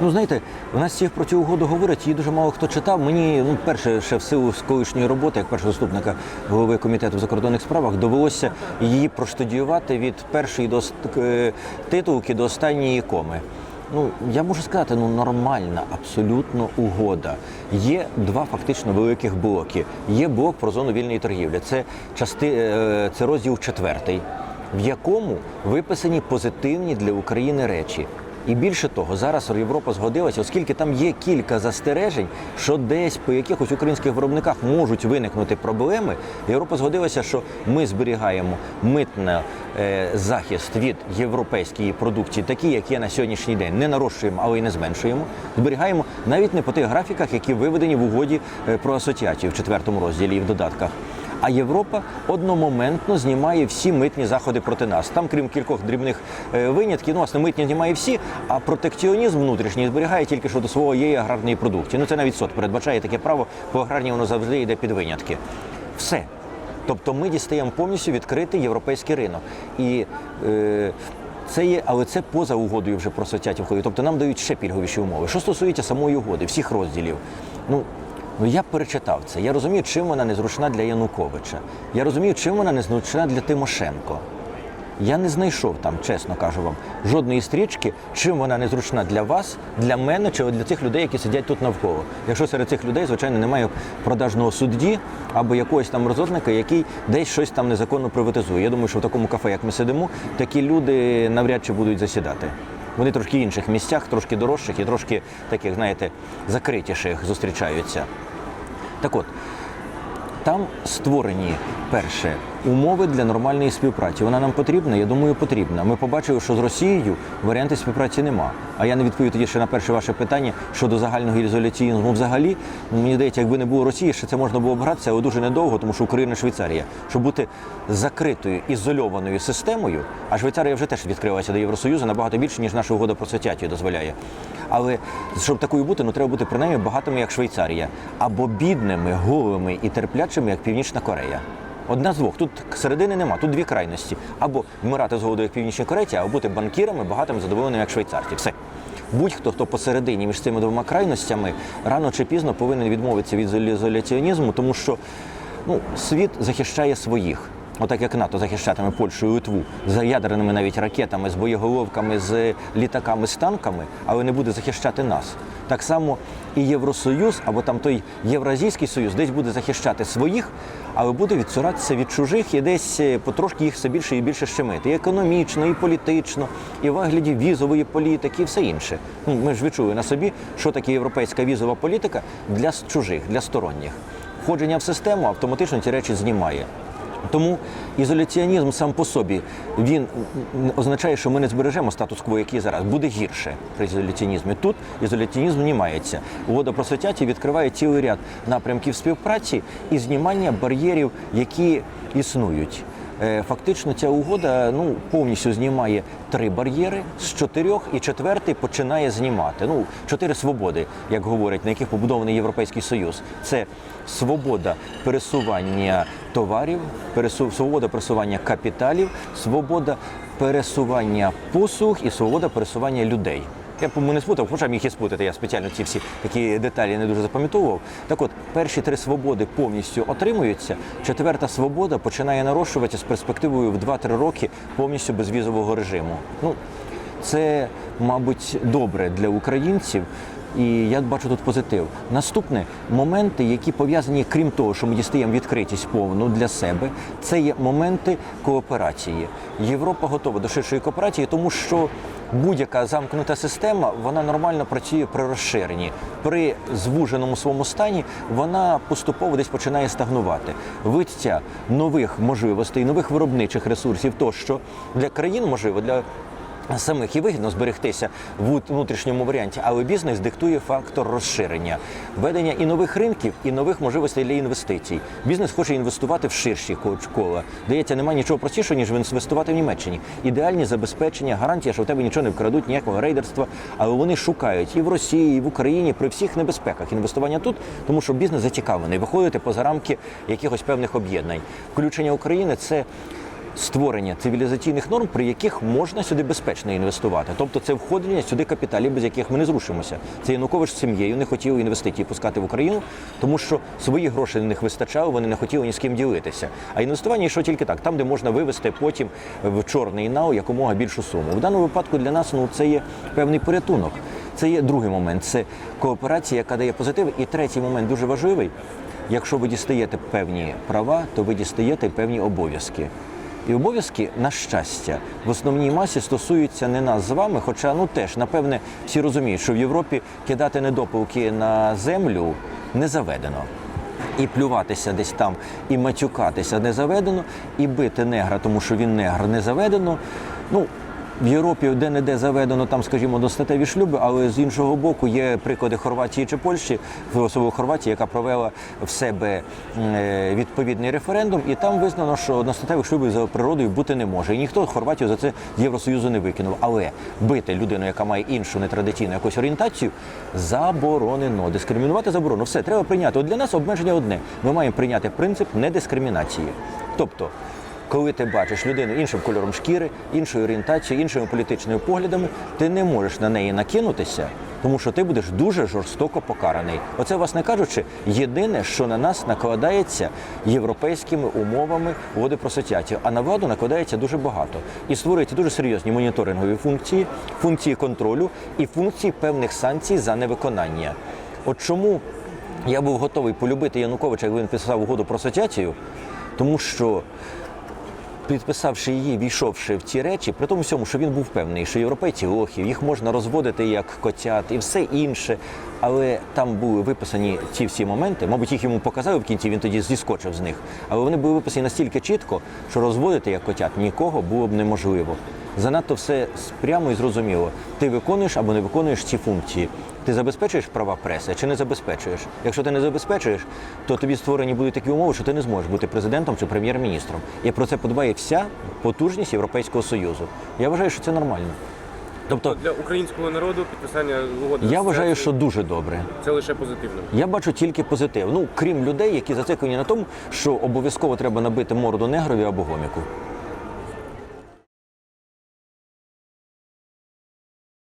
Ну знаєте, у нас всіх про цю угоду говорять, її дуже мало хто читав. Мені, ну, перше, ще в силу колишньої роботи, як першого заступника голови комітету в закордонних справах, довелося її проштудіювати від першої до е, титулки до останньої коми. Ну, я можу сказати, ну нормальна абсолютно угода. Є два фактично великих блоки. Є блок про зону вільної торгівлі. Це части, е, це розділ четвертий, в якому виписані позитивні для України речі. І більше того, зараз Європа згодилася, оскільки там є кілька застережень, що десь по якихось українських виробниках можуть виникнути проблеми. Європа згодилася, що ми зберігаємо митний е, захист від європейської продукції, такі, як є на сьогоднішній день, не нарощуємо, але й не зменшуємо. Зберігаємо навіть не по тих графіках, які виведені в угоді е, про асоціацію в четвертому розділі і в додатках. А Європа одномоментно знімає всі митні заходи проти нас. Там, крім кількох дрібних е, винятків, ну власне митні знімає всі, а протекціонізм внутрішній зберігає тільки що до своєї аграрної продукції. Ну це навіть сот передбачає таке право, по аграрній воно завжди йде під винятки. Все. Тобто ми дістаємо повністю відкритий європейський ринок. І е, це є, але це поза угодою вже про входить. Тобто нам дають ще пільговіші умови. Що стосується самої угоди, всіх розділів. Ну, Ну я перечитав це. Я розумію, чим вона незручна для Януковича. Я розумію, чим вона незручна для Тимошенко. Я не знайшов там, чесно кажу вам, жодної стрічки, чим вона незручна для вас, для мене чи для тих людей, які сидять тут навколо. Якщо серед цих людей, звичайно, немає продажного судді або якогось там розорника, який десь щось там незаконно приватизує. Я думаю, що в такому кафе, як ми сидимо, такі люди навряд чи будуть засідати. Вони трошки інших місцях, трошки дорожчих і трошки таких, знаєте, закритіших зустрічаються. Так от, там створені перше умови для нормальної співпраці. Вона нам потрібна? Я думаю, потрібна. Ми побачили, що з Росією варіантів співпраці нема. А я не відповів тоді ще на перше ваше питання щодо загального ізоляційного. Взагалі, ну, мені здається, якби не було Росії, ще це можна було б гратися, але дуже недовго, тому що Україна Швейцарія. Щоб бути закритою ізольованою системою, а Швейцарія вже теж відкрилася до Євросоюзу набагато більше, ніж наша угода про асоціацію дозволяє. Але щоб такою бути, ну треба бути принаймні багатими, як Швейцарія, або бідними, голими і терплячими, як Північна Корея. Одна з двох. Тут середини нема, тут дві крайності. Або вмирати з голоду, як північні корейці, або бути банкірами, багатими, задоволеними, як швейцарці. Все. Будь-хто, хто посередині між цими двома крайностями, рано чи пізно повинен відмовитися від ізоляціонізму, тому що ну, світ захищає своїх. Отак як НАТО захищатиме Польщу і Литву з ядерними навіть ракетами, з боєголовками, з літаками, з танками, але не буде захищати нас. Так само і Євросоюз, або там той Євразійський Союз десь буде захищати своїх, але буде відсуратися від чужих і десь е, потрошки їх все більше і більше щемити. І економічно, і політично, і вигляді візової політики, і все інше. Ну, ми ж відчули на собі, що таке європейська візова політика для чужих, для сторонніх. Входження в систему автоматично ці речі знімає. Тому ізоляціонізм сам по собі він означає, що ми не збережемо статус-кво, який зараз буде гірше при ізоляціонізмі. Тут ізоляціонізм знімається. Угода про святяті відкриває цілий ряд напрямків співпраці і знімання бар'єрів, які існують. Е, Фактично, ця угода ну повністю знімає три бар'єри з чотирьох, і четвертий починає знімати. Ну, чотири свободи, як говорять, на яких побудований Європейський Союз. Це свобода пересування товарів, пересу... свобода пересування капіталів, свобода пересування послуг і свобода пересування людей. Я по не спутав, хоча міг і спутати, я спеціально ці всі такі деталі не дуже запам'ятовував. Так от, перші три свободи повністю отримуються. Четверта свобода починає нарощуватися з перспективою в 2-3 роки повністю безвізового режиму. Ну, це, мабуть, добре для українців. І я бачу тут позитив. Наступне моменти, які пов'язані, крім того, що ми дістаємо відкритість повну для себе, це є моменти кооперації. Європа готова до ширшої кооперації, тому що будь-яка замкнута система вона нормально працює при розширенні. При звуженому своєму стані вона поступово десь починає стагнувати. Виття нових можливостей, нових виробничих ресурсів, тощо для країн можливо для. Самих і вигідно зберегтися в внутрішньому варіанті, але бізнес диктує фактор розширення, введення і нових ринків, і нових можливостей для інвестицій. Бізнес хоче інвестувати в ширші кола. Дається, немає нічого простішого, ніж інвестувати в Німеччині. Ідеальні забезпечення, гарантія, що в тебе нічого не вкрадуть, ніякого рейдерства. Але вони шукають і в Росії, і в Україні при всіх небезпеках інвестування тут, тому що бізнес зацікавлений виходити поза рамки якихось певних об'єднань. Включення України це створення цивілізаційних норм, при яких можна сюди безпечно інвестувати. Тобто це входення сюди капіталів, без яких ми не зрушимося. Це Янукович з сім'єю не хотів інвестиції пускати в Україну, тому що свої гроші на них вистачало, вони не хотіли ні з ким ділитися. А інвестування йшло тільки так, там, де можна вивести потім в чорний нау якомога більшу суму. В даному випадку для нас ну це є певний порятунок. Це є другий момент. Це кооперація, яка дає позитив. І третій момент дуже важливий. Якщо ви дістаєте певні права, то ви дістаєте певні обов'язки. І обов'язки, на щастя, в основній масі стосуються не нас з вами, хоча ну теж напевне всі розуміють, що в Європі кидати недопалки на землю не заведено. І плюватися десь там, і матюкатися не заведено, і бити негра, тому що він негр не заведено. Ну, в Європі де-не-де заведено там, скажімо, одностатеві шлюби, але з іншого боку є приклади Хорватії чи Польщі, особливо Хорватії, яка провела в себе е, відповідний референдум, і там визнано, що одностатевих шлюбів за природою бути не може. І ніхто Хорватію за це Євросоюзу не викинув. Але бити людину, яка має іншу нетрадиційну якусь орієнтацію, заборонено. Дискримінувати заборонено. Все треба прийняти. От для нас обмеження одне. Ми маємо прийняти принцип недискримінації. Тобто коли ти бачиш людину іншим кольором шкіри, іншою орієнтацією, іншими політичними поглядами, ти не можеш на неї накинутися, тому що ти будеш дуже жорстоко покараний. Оце, власне кажучи, єдине, що на нас накладається європейськими умовами угоди про асоціацію, а на владу накладається дуже багато і створюються дуже серйозні моніторингові функції, функції контролю і функції певних санкцій за невиконання. От чому я був готовий полюбити Януковича, як він писав угоду про асоціацію, тому що підписавши її, війшовши в ці речі, при тому всьому, що він був певний, що європейці лохів, їх можна розводити як котят і все інше. Але там були виписані ці всі моменти. Мабуть, їх йому показали в кінці, він тоді зіскочив з них. Але вони були виписані настільки чітко, що розводити як котят нікого було б неможливо. Занадто все прямо і зрозуміло. Ти виконуєш або не виконуєш ці функції. Ти забезпечуєш права преси чи не забезпечуєш? Якщо ти не забезпечуєш, то тобі створені будуть такі умови, що ти не зможеш бути президентом чи прем'єр-міністром. І про це подбає вся потужність Європейського союзу. Я вважаю, що це нормально. Тобто, Для українського народу підписання угоди я вважаю, що дуже добре. це лише позитивно. Я бачу тільки позитив. Ну крім людей, які зациклені на тому, що обов'язково треба набити морду негрові або гоміку.